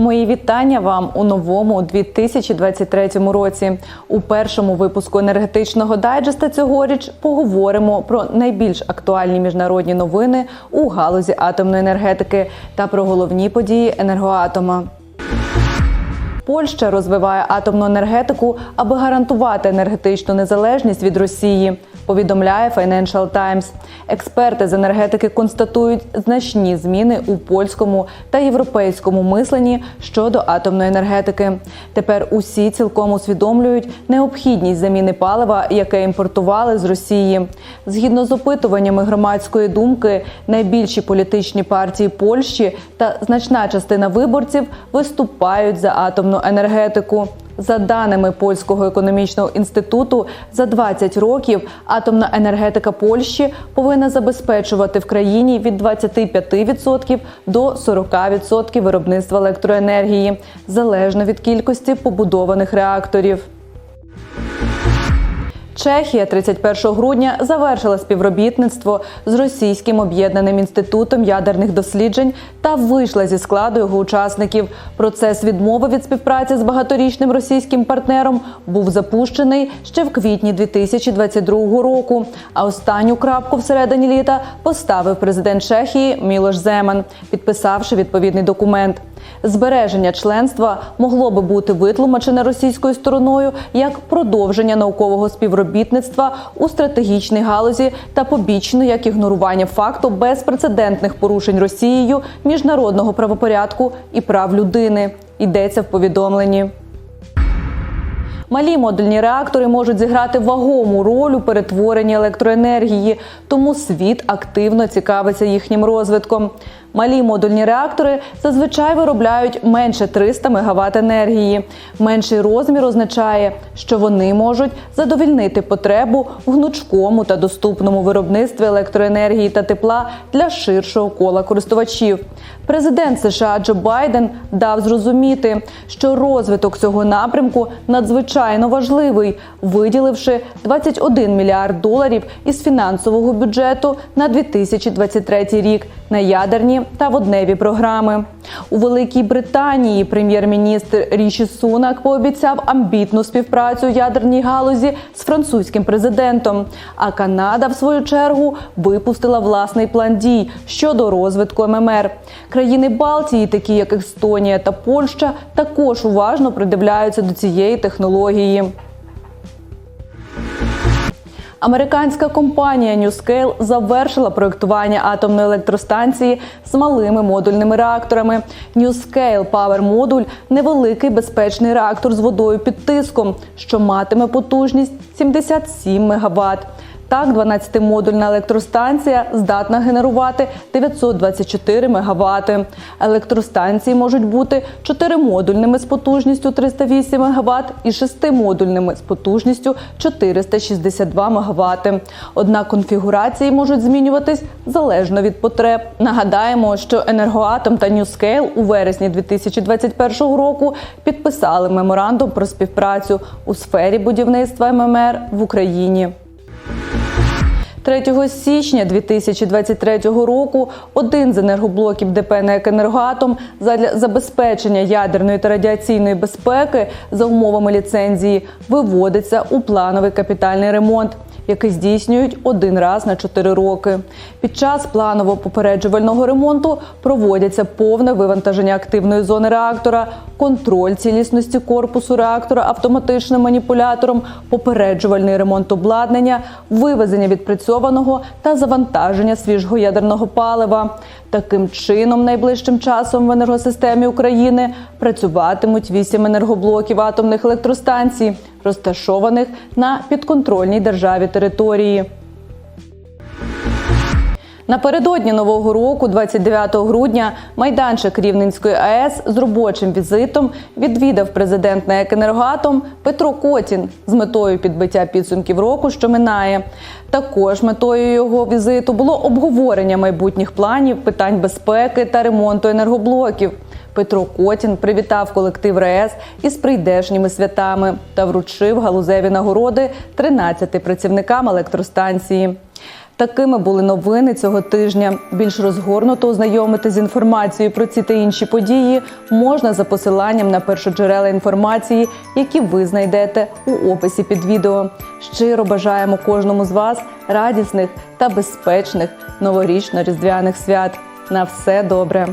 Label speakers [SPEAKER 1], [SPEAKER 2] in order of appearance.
[SPEAKER 1] Мої вітання вам у новому 2023 році. У першому випуску енергетичного дайджеста цьогоріч поговоримо про найбільш актуальні міжнародні новини у галузі атомної енергетики та про головні події енергоатома. Польща розвиває атомну енергетику, аби гарантувати енергетичну незалежність від Росії. Повідомляє Financial Times. Експерти з енергетики констатують значні зміни у польському та європейському мисленні щодо атомної енергетики. Тепер усі цілком усвідомлюють необхідність заміни палива, яке імпортували з Росії. Згідно з опитуваннями громадської думки, найбільші політичні партії Польщі та значна частина виборців виступають за атомну енергетику. За даними польського економічного інституту, за 20 років атомна енергетика Польщі повинна забезпечувати в країні від 25% до 40% виробництва електроенергії залежно від кількості побудованих реакторів. Чехія 31 грудня завершила співробітництво з російським об'єднаним інститутом ядерних досліджень та вийшла зі складу його учасників. Процес відмови від співпраці з багаторічним російським партнером був запущений ще в квітні 2022 року. А останню крапку всередині літа поставив президент Чехії Мілош Земан, підписавши відповідний документ. Збереження членства могло би бути витлумачене російською стороною як продовження наукового співробітництва у стратегічній галузі та побічно як ігнорування факту безпрецедентних порушень Росією міжнародного правопорядку і прав людини. Йдеться в повідомленні. Малі модульні реактори можуть зіграти вагому роль у перетворенні електроенергії, тому світ активно цікавиться їхнім розвитком. Малі модульні реактори зазвичай виробляють менше 300 МВт енергії. Менший розмір означає, що вони можуть задовільнити потребу в гнучкому та доступному виробництві електроенергії та тепла для ширшого кола користувачів. Президент США Джо Байден дав зрозуміти, що розвиток цього напрямку надзвичайно важливий, виділивши 21 мільярд доларів із фінансового бюджету на 2023 рік на ядерні та водневі програми. У Великій Британії прем'єр-міністр Ріші Сунак пообіцяв амбітну співпрацю ядерній галузі з французьким президентом. А Канада, в свою чергу, випустила власний план дій щодо розвитку ММР. Країни Балтії, такі як Естонія та Польща, також уважно придивляються до цієї технології. Американська компанія NewScale завершила проєктування атомної електростанції з малими модульними реакторами. NewScale Power Module – невеликий безпечний реактор з водою під тиском, що матиме потужність 77 МВт. Так, 12-модульна електростанція здатна генерувати 924 МВт. Електростанції можуть бути 4-модульними з потужністю 308 МВт і 6-модульними з потужністю 462 МВт. Однак конфігурації можуть змінюватись залежно від потреб. Нагадаємо, що Енергоатом та NewScale у вересні 2021 року підписали меморандум про співпрацю у сфері будівництва ММР в Україні. 3 січня 2023 року один з енергоблоків ДП «НЕК Енергоатом задля забезпечення ядерної та радіаційної безпеки за умовами ліцензії виводиться у плановий капітальний ремонт. Який здійснюють один раз на 4 роки. Під час планово-попереджувального ремонту проводяться повне вивантаження активної зони реактора, контроль цілісності корпусу реактора автоматичним маніпулятором, попереджувальний ремонт обладнання, вивезення відпрацьованого та завантаження свіжого ядерного палива. Таким чином, найближчим часом в енергосистемі України працюватимуть вісім енергоблоків атомних електростанцій, розташованих на підконтрольній державі території. Напередодні нового року, 29 грудня, майданчик Рівненської АЕС з робочим візитом відвідав президент НЕК «Енергоатом» Петро Котін з метою підбиття підсумків року, що минає. Також метою його візиту було обговорення майбутніх планів, питань безпеки та ремонту енергоблоків. Петро Котін привітав колектив РЕС із прийдешніми святами та вручив галузеві нагороди 13 працівникам електростанції. Такими були новини цього тижня. Більш розгорнуто ознайомити з інформацією про ці та інші події можна за посиланням на першоджерела інформації, які ви знайдете у описі під відео. Щиро бажаємо кожному з вас радісних та безпечних новорічно-різдвяних свят. На все добре.